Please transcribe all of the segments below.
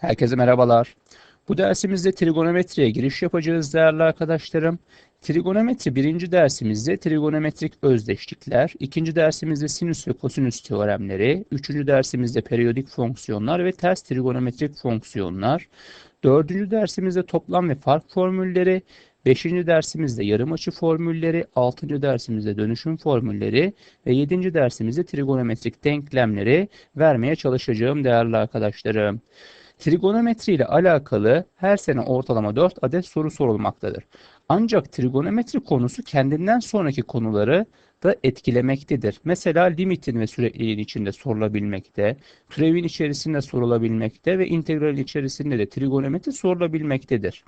Herkese merhabalar. Bu dersimizde trigonometriye giriş yapacağız değerli arkadaşlarım. Trigonometri birinci dersimizde trigonometrik özdeşlikler, ikinci dersimizde sinüs ve kosinüs teoremleri, üçüncü dersimizde periyodik fonksiyonlar ve ters trigonometrik fonksiyonlar, dördüncü dersimizde toplam ve fark formülleri, beşinci dersimizde yarım açı formülleri, altıncı dersimizde dönüşüm formülleri ve yedinci dersimizde trigonometrik denklemleri vermeye çalışacağım değerli arkadaşlarım. Trigonometri ile alakalı her sene ortalama 4 adet soru sorulmaktadır. Ancak trigonometri konusu kendinden sonraki konuları da etkilemektedir. Mesela limitin ve sürekliliğin içinde sorulabilmekte, türevin içerisinde sorulabilmekte ve integralin içerisinde de trigonometri sorulabilmektedir.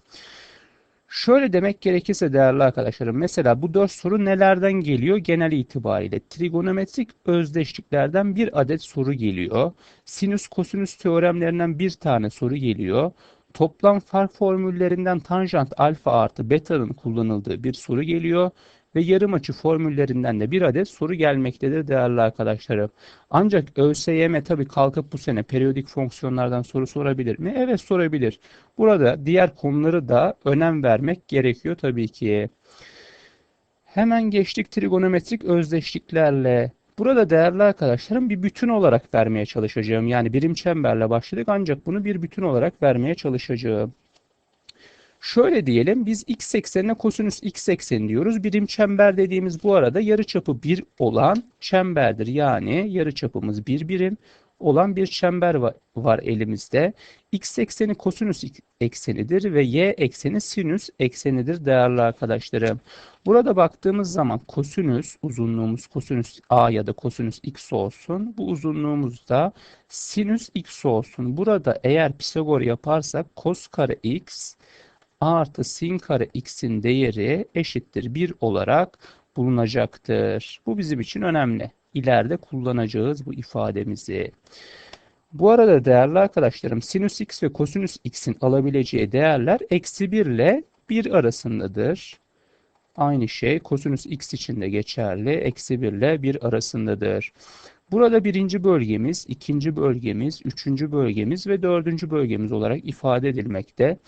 Şöyle demek gerekirse değerli arkadaşlarım, mesela bu dört soru nelerden geliyor genel itibariyle? Trigonometrik özdeşliklerden bir adet soru geliyor. Sinüs kosinüs teoremlerinden bir tane soru geliyor. Toplam fark formüllerinden tanjant alfa artı beta'nın kullanıldığı bir soru geliyor ve yarım açı formüllerinden de bir adet soru gelmektedir değerli arkadaşlarım. Ancak ÖSYM tabii kalkıp bu sene periyodik fonksiyonlardan soru sorabilir mi? Evet sorabilir. Burada diğer konuları da önem vermek gerekiyor tabii ki. Hemen geçtik trigonometrik özdeşliklerle. Burada değerli arkadaşlarım bir bütün olarak vermeye çalışacağım. Yani birim çemberle başladık ancak bunu bir bütün olarak vermeye çalışacağım. Şöyle diyelim biz x eksenine kosinüs x ekseni diyoruz. Birim çember dediğimiz bu arada yarıçapı 1 olan çemberdir. Yani yarıçapımız 1 bir birim olan bir çember var, elimizde. X ekseni kosinüs eksenidir ve y ekseni sinüs eksenidir değerli arkadaşlarım. Burada baktığımız zaman kosinüs uzunluğumuz kosinüs a ya da kosinüs x olsun. Bu uzunluğumuz da sinüs x olsun. Burada eğer Pisagor yaparsak kos kare x artı sin kare x'in değeri eşittir 1 olarak bulunacaktır. Bu bizim için önemli. İleride kullanacağız bu ifademizi. Bu arada değerli arkadaşlarım sinüs x ve kosinüs x'in alabileceği değerler eksi 1 ile 1 arasındadır. Aynı şey kosinüs x için de geçerli. Eksi 1 ile 1 arasındadır. Burada birinci bölgemiz, ikinci bölgemiz, üçüncü bölgemiz ve dördüncü bölgemiz olarak ifade edilmekte.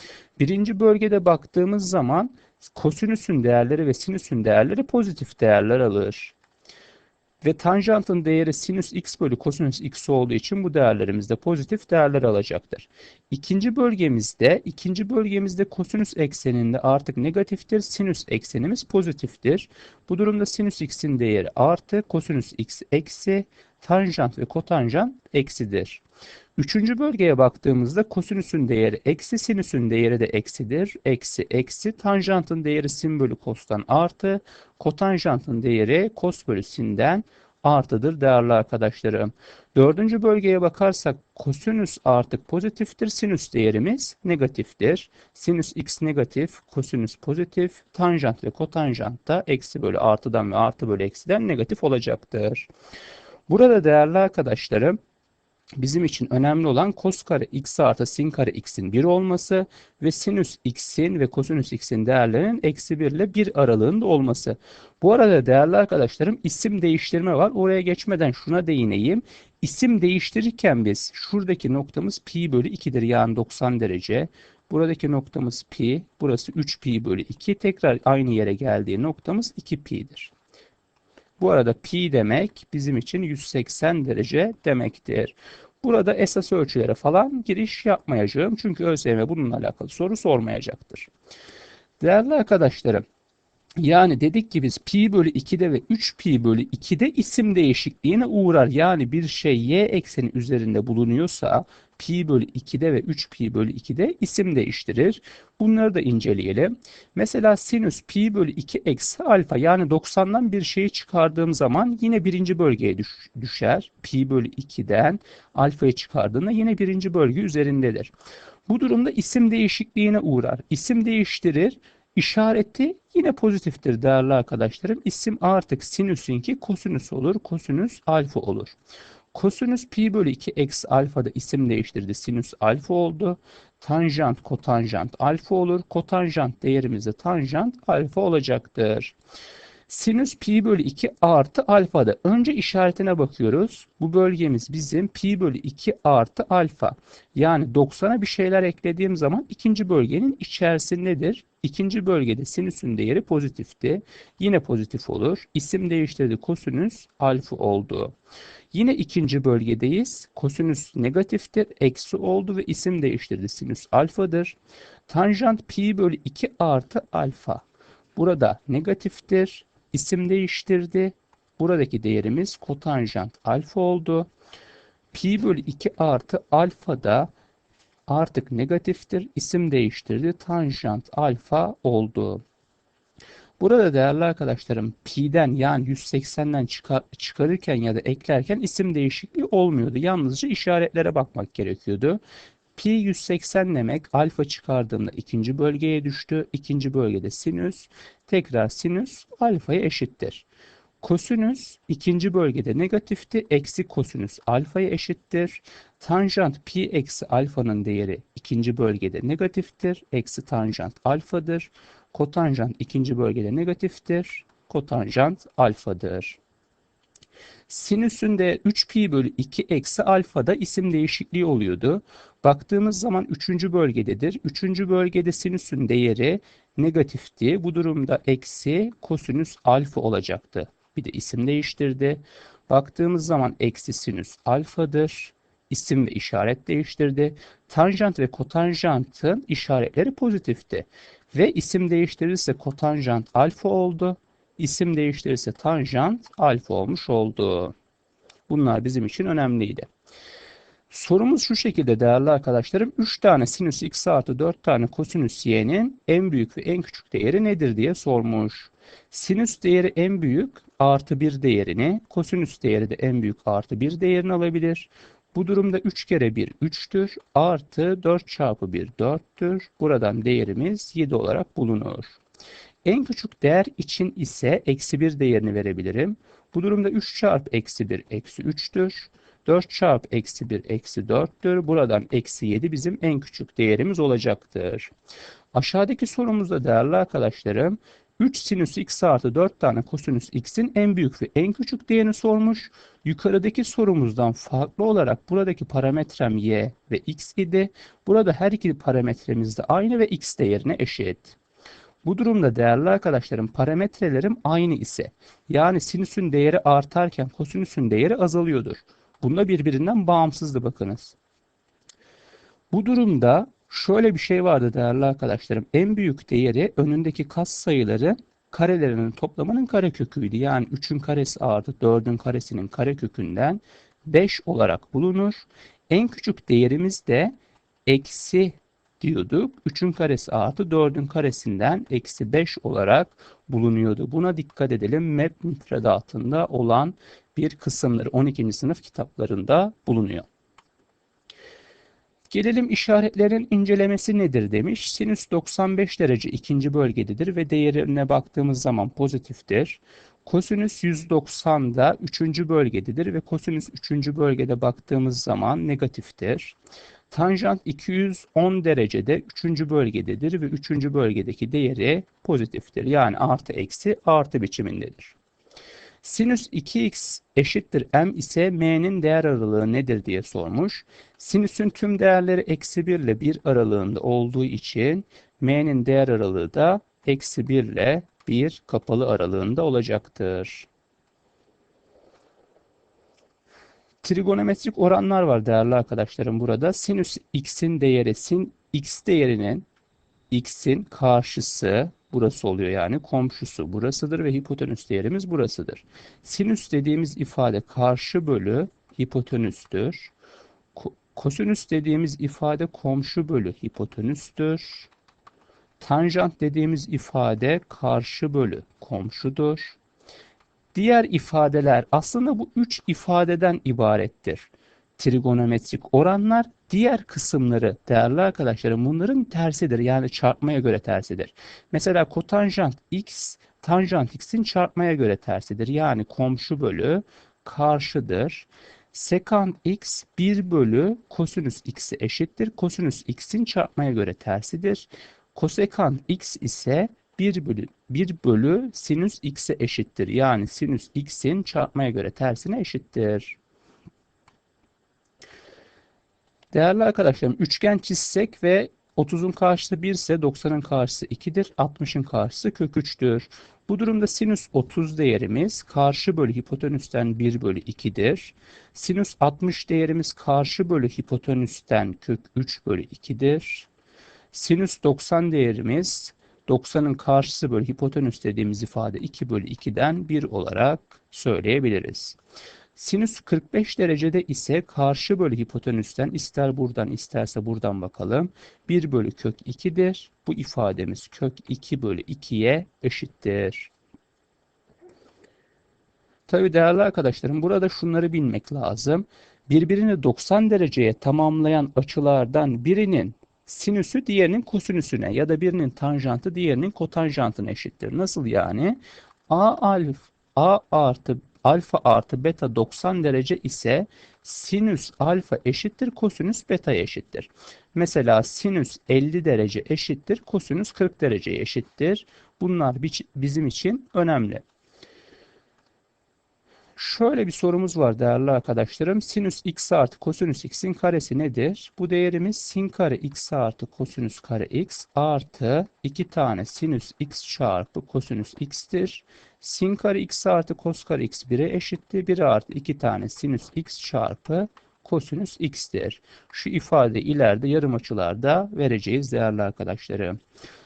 Birinci bölgede baktığımız zaman kosinüsün değerleri ve sinüsün değerleri pozitif değerler alır. Ve tanjantın değeri sinüs x bölü kosinüs x olduğu için bu değerlerimiz de pozitif değerler alacaktır. İkinci bölgemizde, ikinci bölgemizde kosinüs ekseninde artık negatiftir, sinüs eksenimiz pozitiftir. Bu durumda sinüs x'in değeri artı, kosinüs x eksi, tanjant ve kotanjant eksidir. Üçüncü bölgeye baktığımızda kosinüsün değeri eksi, sinüsün değeri de eksidir. Eksi, eksi, tanjantın değeri sin bölü kostan artı, kotanjantın değeri kos bölü sinden artıdır değerli arkadaşlarım. Dördüncü bölgeye bakarsak kosinüs artık pozitiftir. Sinüs değerimiz negatiftir. Sinüs x negatif, kosinüs pozitif, tanjant ve kotanjant da eksi bölü artıdan ve artı bölü eksiden negatif olacaktır. Burada değerli arkadaşlarım bizim için önemli olan kos kare x artı sin kare x'in 1 olması ve sinüs x'in ve kosinüs x'in değerlerinin eksi 1 ile 1 aralığında olması. Bu arada değerli arkadaşlarım isim değiştirme var. Oraya geçmeden şuna değineyim. İsim değiştirirken biz şuradaki noktamız pi bölü 2'dir yani 90 derece. Buradaki noktamız pi, burası 3 pi bölü 2. Tekrar aynı yere geldiği noktamız 2 pi'dir. Bu arada pi demek bizim için 180 derece demektir. Burada esas ölçülere falan giriş yapmayacağım. Çünkü ÖSYM bununla alakalı soru sormayacaktır. Değerli arkadaşlarım, yani dedik ki biz pi bölü 2'de ve 3 pi bölü 2'de isim değişikliğine uğrar. Yani bir şey y ekseni üzerinde bulunuyorsa pi bölü 2'de ve 3 pi bölü 2'de isim değiştirir. Bunları da inceleyelim. Mesela sinüs pi bölü 2 eksi alfa yani 90'dan bir şeyi çıkardığım zaman yine birinci bölgeye düş, düşer. Pi bölü 2'den alfayı çıkardığında yine birinci bölge üzerindedir. Bu durumda isim değişikliğine uğrar. İsim değiştirir. İşareti yine pozitiftir değerli arkadaşlarım. İsim artık sinüsünki kosinüs olur. Kosinüs alfa olur. Kosinüs pi bölü 2 eksi alfa da isim değiştirdi. Sinüs alfa oldu. Tanjant kotanjant alfa olur. Kotanjant değerimiz de tanjant alfa olacaktır. Sinüs pi bölü 2 artı alfada. Önce işaretine bakıyoruz. Bu bölgemiz bizim pi bölü 2 artı alfa. Yani 90'a bir şeyler eklediğim zaman ikinci bölgenin içerisindedir. İkinci bölgede sinüsün değeri pozitifti. Yine pozitif olur. İsim değiştirdi. Kosinüs alfa oldu. Yine ikinci bölgedeyiz. Kosinüs negatiftir. Eksi oldu ve isim değiştirdi. Sinüs alfadır. Tanjant pi bölü 2 artı alfa. Burada negatiftir. İsim değiştirdi. Buradaki değerimiz kotanjant alfa oldu. Pi bölü 2 artı alfa da artık negatiftir. İsim değiştirdi. Tanjant alfa oldu. Burada değerli arkadaşlarım pi'den yani 180'den çıkar, çıkarırken ya da eklerken isim değişikliği olmuyordu. Yalnızca işaretlere bakmak gerekiyordu. Pi 180 demek alfa çıkardığımda ikinci bölgeye düştü. İkinci bölgede sinüs. Tekrar sinüs alfaya eşittir. Kosinüs ikinci bölgede negatifti. Eksi kosinüs alfaya eşittir. Tanjant pi eksi alfanın değeri ikinci bölgede negatiftir. Eksi tanjant alfadır. Kotanjant ikinci bölgede negatiftir. Kotanjant alfadır. Sinüsün de 3 pi bölü 2 eksi alfada isim değişikliği oluyordu. Baktığımız zaman 3. bölgededir. 3. bölgede sinüsün değeri negatifti. Bu durumda eksi kosinüs alfa olacaktı. Bir de isim değiştirdi. Baktığımız zaman eksi sinüs alfadır. İsim ve işaret değiştirdi. Tanjant ve kotanjantın işaretleri pozitifti. Ve isim değiştirirse kotanjant alfa oldu. İsim değiştirirse tanjant alfa olmuş oldu. Bunlar bizim için önemliydi. Sorumuz şu şekilde değerli arkadaşlarım. 3 tane sinüs x artı 4 tane kosinüs y'nin en büyük ve en küçük değeri nedir diye sormuş. Sinüs değeri en büyük artı 1 değerini, kosinüs değeri de en büyük artı 1 değerini alabilir. Bu durumda 3 kere 1 3'tür. Artı 4 çarpı 1 4'tür. Buradan değerimiz 7 olarak bulunur. En küçük değer için ise eksi 1 değerini verebilirim. Bu durumda 3 çarpı eksi 1 eksi 3'tür. 4 çarpı eksi 1 eksi 4'tür. Buradan eksi 7 bizim en küçük değerimiz olacaktır. Aşağıdaki sorumuzda değerli arkadaşlarım 3 sinüs x artı 4 tane kosinüs x'in en büyük ve en küçük değerini sormuş. Yukarıdaki sorumuzdan farklı olarak buradaki parametrem y ve x idi. Burada her iki parametremiz de aynı ve x değerine eşit. Bu durumda değerli arkadaşlarım parametrelerim aynı ise yani sinüsün değeri artarken kosinüsün değeri azalıyordur. Bunda birbirinden bağımsızdı bakınız. Bu durumda şöyle bir şey vardı değerli arkadaşlarım. En büyük değeri önündeki kas sayıları karelerinin toplamının kareköküydü. Yani 3'ün karesi artı 4'ün karesinin karekökünden 5 olarak bulunur. En küçük değerimiz de eksi diyorduk. 3'ün karesi artı 4'ün karesinden eksi 5 olarak bulunuyordu. Buna dikkat edelim. MEP müfredatında olan bir kısımları 12. sınıf kitaplarında bulunuyor. Gelelim işaretlerin incelemesi nedir demiş. Sinüs 95 derece ikinci bölgededir ve değerine baktığımız zaman pozitiftir. Kosinüs 190'da üçüncü bölgededir ve kosinüs üçüncü bölgede baktığımız zaman negatiftir. Tanjant 210 derecede üçüncü bölgededir ve üçüncü bölgedeki değeri pozitiftir. Yani artı eksi artı biçimindedir. Sinüs 2x eşittir m ise m'nin değer aralığı nedir diye sormuş. Sinüsün tüm değerleri eksi 1 ile 1 aralığında olduğu için m'nin değer aralığı da eksi 1 ile 1 kapalı aralığında olacaktır. Trigonometrik oranlar var değerli arkadaşlarım burada. Sinüs x'in değeri sin x değerinin x'in karşısı burası oluyor yani komşusu burasıdır ve hipotenüs değerimiz burasıdır. Sinüs dediğimiz ifade karşı bölü hipotenüstür. Kosinüs dediğimiz ifade komşu bölü hipotenüstür. Tanjant dediğimiz ifade karşı bölü komşudur. Diğer ifadeler aslında bu üç ifadeden ibarettir. Trigonometrik oranlar diğer kısımları değerli arkadaşlarım bunların tersidir. Yani çarpmaya göre tersidir. Mesela kotanjant x tanjant x'in çarpmaya göre tersidir. Yani komşu bölü karşıdır. Sekant x 1 bölü kosinüs x'e eşittir. Kosinüs x'in çarpmaya göre tersidir. Kosekant x ise 1 bölü 1 bölü sinüs x'e eşittir. Yani sinüs x'in çarpmaya göre tersine eşittir. Değerli arkadaşlarım üçgen çizsek ve 30'un karşısı 1 ise 90'ın karşısı 2'dir. 60'ın karşısı kök 3'tür. Bu durumda sinüs 30 değerimiz karşı bölü hipotenüsten 1 bölü 2'dir. Sinüs 60 değerimiz karşı bölü hipotenüsten kök 3 bölü 2'dir. Sinüs 90 değerimiz 90'ın karşısı bölü hipotenüs dediğimiz ifade 2 bölü 2'den 1 olarak söyleyebiliriz. Sinüs 45 derecede ise karşı bölü hipotenüsten ister buradan isterse buradan bakalım. 1 bölü kök 2'dir. Bu ifademiz kök 2 bölü 2'ye eşittir. Tabi değerli arkadaşlarım burada şunları bilmek lazım. Birbirini 90 dereceye tamamlayan açılardan birinin sinüsü diğerinin kosinüsüne ya da birinin tanjantı diğerinin kotanjantına eşittir. Nasıl yani? A alf A artı alfa artı beta 90 derece ise sinüs alfa eşittir kosinüs beta eşittir. Mesela sinüs 50 derece eşittir kosinüs 40 derece eşittir. Bunlar bizim için önemli. Şöyle bir sorumuz var değerli arkadaşlarım. Sinüs x artı kosinüs x'in karesi nedir? Bu değerimiz sin kare x artı kosinüs kare x artı 2 tane sinüs x çarpı kosinüs x'tir. Sin kare x artı kos kare x 1'e eşittir. 1 artı 2 tane sinüs x çarpı kosinüs x'tir. Şu ifade ileride yarım açılarda vereceğiz değerli arkadaşlarım.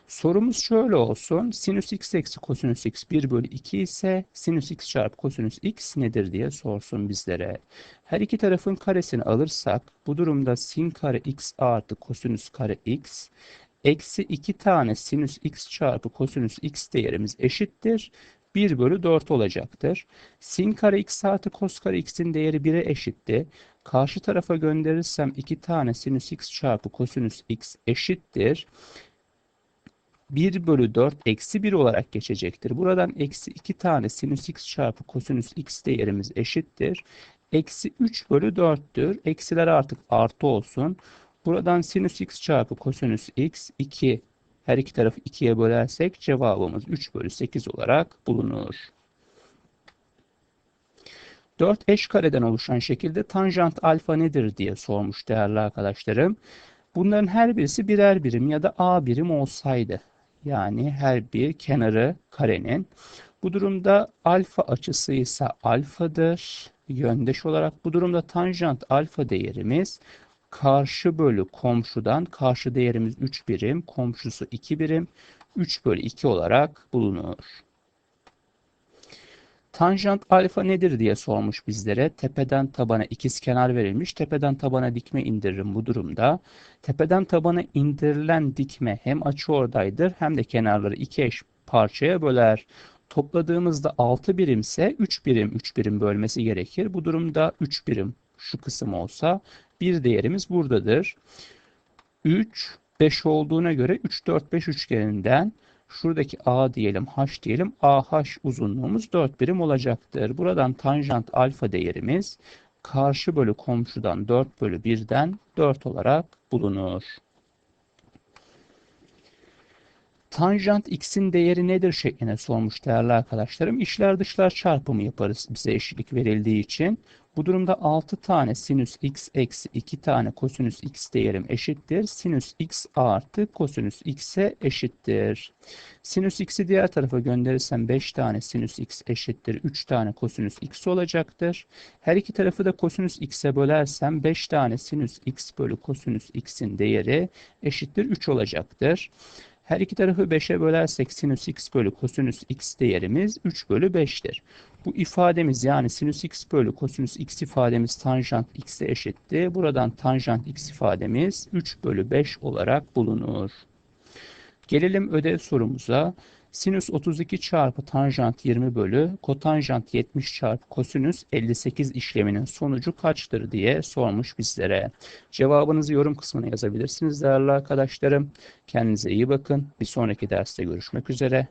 Sorumuz şöyle olsun. Sinüs x eksi kosinüs x 1 bölü 2 ise sinüs x çarpı kosinüs x nedir diye sorsun bizlere. Her iki tarafın karesini alırsak bu durumda sin kare x artı kosinüs kare x eksi 2 tane sinüs x çarpı kosinüs x değerimiz eşittir. 1 bölü 4 olacaktır. Sin kare x artı kos kare x'in değeri 1'e eşitti. Karşı tarafa gönderirsem 2 tane sinüs x çarpı kosinüs x eşittir. 1 bölü 4 eksi 1 olarak geçecektir. Buradan eksi 2 tane sinüs x çarpı kosinüs x değerimiz eşittir. Eksi 3 bölü 4'tür. Eksiler artık artı olsun. Buradan sinüs x çarpı kosinüs x 2 her iki tarafı 2'ye bölersek cevabımız 3 bölü 8 olarak bulunur. 4 eş kareden oluşan şekilde tanjant alfa nedir diye sormuş değerli arkadaşlarım. Bunların her birisi birer birim ya da a birim olsaydı yani her bir kenarı karenin. Bu durumda alfa açısı ise alfadır. Yöndeş olarak bu durumda tanjant alfa değerimiz karşı bölü komşudan karşı değerimiz 3 birim, komşusu 2 birim, 3 bölü 2 olarak bulunur. Tanjant alfa nedir diye sormuş bizlere. Tepeden tabana ikiz kenar verilmiş. Tepeden tabana dikme indiririm bu durumda. Tepeden tabana indirilen dikme hem açı oradaydır hem de kenarları iki eş parçaya böler. Topladığımızda 6 birimse 3 birim 3 birim bölmesi gerekir. Bu durumda 3 birim şu kısım olsa bir değerimiz buradadır. 3 5 olduğuna göre 3 4 5 üçgeninden Şuradaki A diyelim, H diyelim. AH uzunluğumuz 4 birim olacaktır. Buradan tanjant alfa değerimiz karşı bölü komşudan 4 bölü 1'den 4 olarak bulunur. Tanjant x'in değeri nedir şeklinde sormuş değerli arkadaşlarım. İşler dışlar çarpımı yaparız bize eşitlik verildiği için. Bu durumda 6 tane sinüs x eksi 2 tane kosinüs x değerim eşittir. Sinüs x artı kosinüs x'e eşittir. Sinüs x'i diğer tarafa gönderirsem 5 tane sinüs x eşittir. 3 tane kosinüs x olacaktır. Her iki tarafı da kosinüs x'e bölersem 5 tane sinüs x bölü kosinüs x'in değeri eşittir 3 olacaktır. Her iki tarafı 5'e bölersek sinüs x bölü kosinüs x değerimiz 3 bölü 5'tir. Bu ifademiz yani sinüs x bölü kosinüs x ifademiz tanjant x'e eşitti. Buradan tanjant x ifademiz 3 bölü 5 olarak bulunur. Gelelim ödev sorumuza. Sinüs 32 çarpı tanjant 20 bölü kotanjant 70 çarpı kosinüs 58 işleminin sonucu kaçtır diye sormuş bizlere. Cevabınızı yorum kısmına yazabilirsiniz değerli arkadaşlarım. Kendinize iyi bakın. Bir sonraki derste görüşmek üzere.